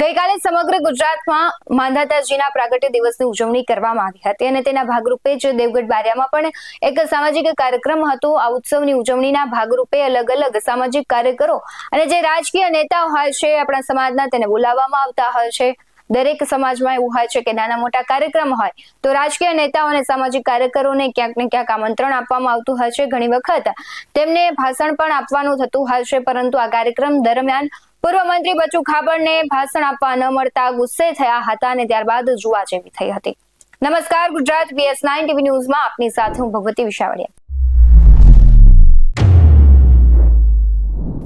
ગઈકાલે સમગ્ર ગુજરાતમાં માંધાતાજીના પ્રાગટ્ય દિવસની ઉજવણી કરવામાં આવી હતી અને તેના ભાગરૂપે જ દેવગઢ બારિયામાં પણ એક સામાજિક કાર્યક્રમ હતો. આ ઉત્સવની ઉજવણીના ભાગરૂપે અલગ અલગ સામાજિક કાર્યકરો અને જે રાજકીય નેતાઓ હોય છે, આપણા સમાજના, તેને બોલાવવામાં આવતા હોય છે. દરેક સમાજમાં એવું હોય છે કે નાના મોટા કાર્યક્રમ હોય, તો રાજકીય નેતાઓ અને સામાજિક કાર્યકરોને ક્યાંક ને ક્યાંક આમંત્રણ આપવામાં આવતું હોય છે. ઘણી વખત તેમને ભાષણ પણ આપવાનું થતું હોય છે, પરંતુ આ કાર્યક્રમ દરમિયાન પૂર્વ મંત્રી બચુ ખાબડને ભાષણ આપવા ન મળતા ગુસ્સે થયા હતા અને ત્યારબાદ જુવા જેવી થઈ હતી. નમસ્કાર, ગુજરાત બીએસ નાઇન ટીવી ન્યૂઝમાં આપની સાથે હું ભગવતી વિશાવડિયા.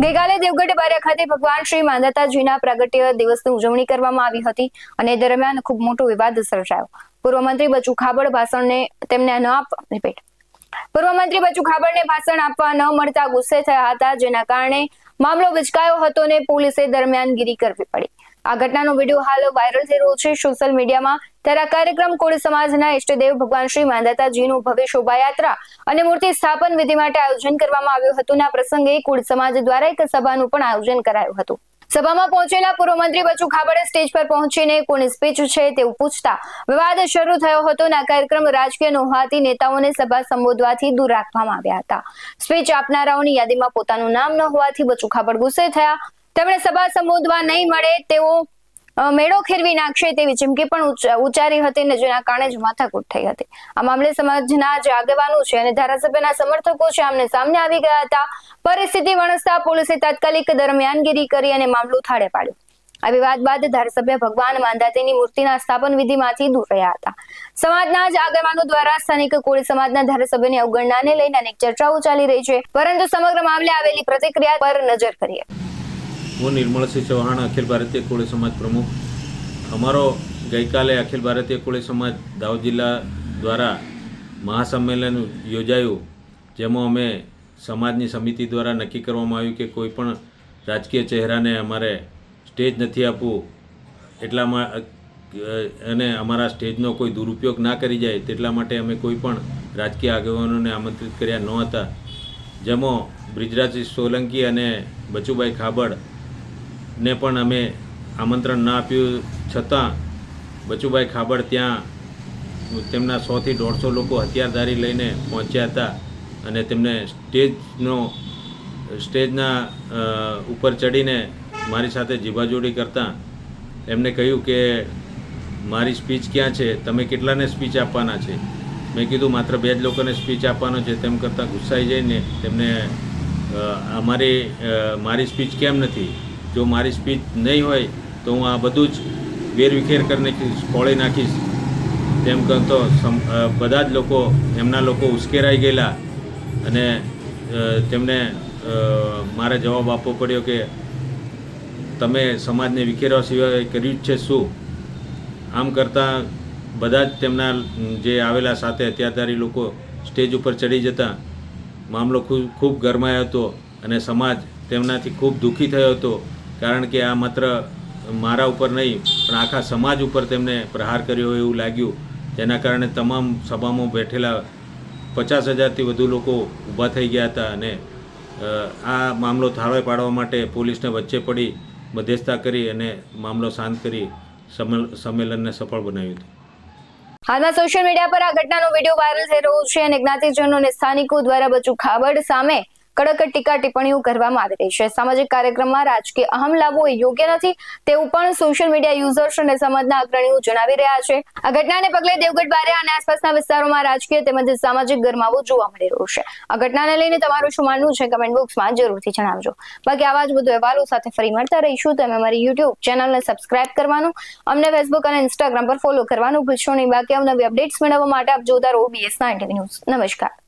ગઈકાલે દેવગઢ બારિયા ખાતે ભગવાન શ્રી માંદાતાજીના પ્રગટ્ય દિવસની ઉજવણી કરવામાં આવી હતી અને દરમિયાન ખૂબ મોટો વિવાદ સર્જાયો. પૂર્વ મંત્રી બચુ ખાબડ ભાષણને તેમને ન આપ રિપીટ પૂર્વ મંત્રી બચુ ખાબડને ભાષણ આપવા ન મળતા ગુસ્સે થયા હતા, જેના કારણે મામલો વિચકાયો હતો અને પોલીસે દરમિયાનગીરી કરવી પડી. આ ઘટનાનો વીડિયો હાલ વાયરલ થઈ રહ્યો છે. સોશિયલ મીડિયામાં ત્યારે આ કાર્યક્રમ કોળી સમાજના ઇષ્ટદેવ ભગવાન શ્રી માંદાતાજીનું ભવ્ય શોભાયાત્રા અને મૂર્તિ સ્થાપન વિધિ માટે આયોજન કરવામાં આવ્યું હતું. ના પ્રસંગે કોળી સમાજ દ્વારા એક સભાનું પણ આયોજન કરાયું હતું. સભામાં પહોંચેલા પૂર્વ મંત્રી બચુ ખાબડે સ્ટેજ પર પહોંચીને કોની સ્પીચ છે તેવું પૂછતા વિવાદ શરૂ થયો હતો અને આ કાર્યક્રમ રાજકીય ન હોવાથી નેતાઓને સભા સંબોધવાથી દૂર રાખવામાં આવ્યા હતા. સ્પીચ આપનારાઓની યાદીમાં પોતાનું નામ ન હોવાથી બચુ ખાબડ ગુસ્સે થયા. તેમણે સભા સંબોધવા નહીં મળે તેઓ મેળો ખેરવી નાખશે તેવી ચીમકી પણ ઉચ્ચારી હતી અને જેના કારણે જ માથાકૂટ થઈ હતી. આ મામલે સમાજના જે આગેવાનો છે અને ધારાસભ્યના સમર્થકો છે આમને સામને આવી ગયા હતા. પરિસ્થિતિ વણસતા પોલીસે તાત્કાલિક દરમિયાનગીરી કરી અને મામલો થાળે પાડ્યો. આ વિવાદ બાદ ધારાસભ્ય ભગવાન માંદાતેની મૂર્તિના સ્થાપન વિધિમાંથી દૂર રહ્યા હતા. સમાજના જ આગેવાનો દ્વારા સ્થાનિક કોળી સમાજના ધારાસભ્યની અવગણનાને લઈને અનેક ચર્ચાઓ ચાલી રહી છે. પરંતુ સમગ્ર મામલે આવેલી પ્રતિક્રિયા પર નજર કરીએ. હું નિર્મળસિંહ ચૌહાણ, અખિલ ભારતીય કોળી સમાજ પ્રમુખ. અમારો ગઈકાલે અખિલ ભારતીય કોળી સમાજ દાહોદ જિલ્લા દ્વારા મહાસંમેલન યોજાયું, જેમાં અમે સમાજની સમિતિ દ્વારા નક્કી કરવામાં આવ્યું કે કોઈ પણ રાજકીય ચહેરાને અમારે સ્ટેજ નથી આપવું. એટલામાં અને અમારા સ્ટેજનો કોઈ દુરુપયોગ ના કરી જાય, તેટલા માટે અમે કોઈ પણ રાજકીય આગેવાનોને આમંત્રિત કર્યા ન હતા. જેમાં બ્રિજરાજસિંહ સોલંકી અને બચુભાઈ ખાબડ ને પણ અમે આમંત્રણ ના આપ્યું. છતાં બચુભાઈ ખાબડ ત્યાં તેમના સોથી દોઢસો લોકો હથિયારધારી લઈને પહોંચ્યા હતા અને તેમને સ્ટેજનો, સ્ટેજના ઉપર ચડીને મારી સાથે જીભાજોડી કરતાં એમને કહ્યું કે મારી સ્પીચ ક્યાં છે? તમે કેટલાને સ્પીચ આપવાના છે? મેં કીધું, માત્ર બે જ લોકોને સ્પીચ આપવાનો છે. તેમ કરતાં ગુસ્સાઈ જઈને તેમને અમારી મારી સ્પીચ કેમ નથી? જો મારી સ્પીચ નહીં હોય, તો હું આ બધું જ વેરવિખેર કરી નાખીશ ફોડી નાખીશ. તેમ કરતો બધા જ લોકો, એમના લોકો ઉશ્કેરાઈ ગયેલા અને તેમને મારે જવાબ આપવો પડ્યો કે, તમે સમાજને વિખેરવા સિવાય કર્યું જ છે શું? આમ કરતાં બધા જ તેમના જે આવેલા સાથે હથિયારધારી લોકો સ્ટેજ ઉપર ચડી જતા, મામલો ખૂબ ખૂબ ગરમાયો હતો અને સમાજ તેમનાથી ખૂબ દુઃખી થયો હતો. કારણ કે આ માત્ર મારા ઉપર નહીં, પણ આખા સમાજ ઉપર તેમને પ્રહાર કર્યો હોય એવું લાગ્યું. જેના કારણે તમામ સભામાં બેઠેલા પચાસ હજારથી વધુ લોકો ઊભા થઈ ગયા હતા અને આ મામલો થાળે પાડવા માટે પોલીસને વચ્ચે પડી, મધ્યસ્થતા કરી અને મામલો શાંત કરી સંમેલ- સંમેલનને સફળ બનાવ્યું હતું. હાલમાં સોશિયલ મીડિયા પર આ ઘટનાનો વીડિયો વાયરલ થઈ રહ્યો છે અને જ્ઞાતિજનો અને સ્થાનિકો દ્વારા બચુ ખાબડ સામે કડક ટીકા ટિપ્પણીઓ કરવામાં આવી રહી છે. સામાજિક કાર્યક્રમમાં રાજકીય અહમ લાવવો એ યોગ્ય નથી. તેવું પણ સોશિયલ મીડિયા યુઝર્સ અને સમાજના અગ્રણીઓ જણાવી રહ્યા છે. આ ઘટનાને પગલે દેવગઢ બારિયા અને આસપાસના વિસ્તારોમાં રાજકીય તેમજ સામાજિક ગરમાવો જોવા મળી રહ્યો છે. આ ઘટનાને લઈને તમારું શું માનવું છે? કમેન્ટ બોક્સમાં જરૂરથી જણાવજો. બાકી આવા જ બધું અહેવાલો સાથે ફરી મળતા રહીશું. તમે અમારી યુટ્યુબ ચેનલને સબસ્ક્રાઇબ કરવાનું, અમને ફેસબુક અને ઇન્સ્ટાગ્રામ પર ફોલો કરવાનું ભૂલશો નહીં. બાકી અવનવી અપડેટ્સ મેળવવા માટે આપ જોતા રહો બીએસ નાઇન્ટી ન્યૂઝ નમસ્કાર.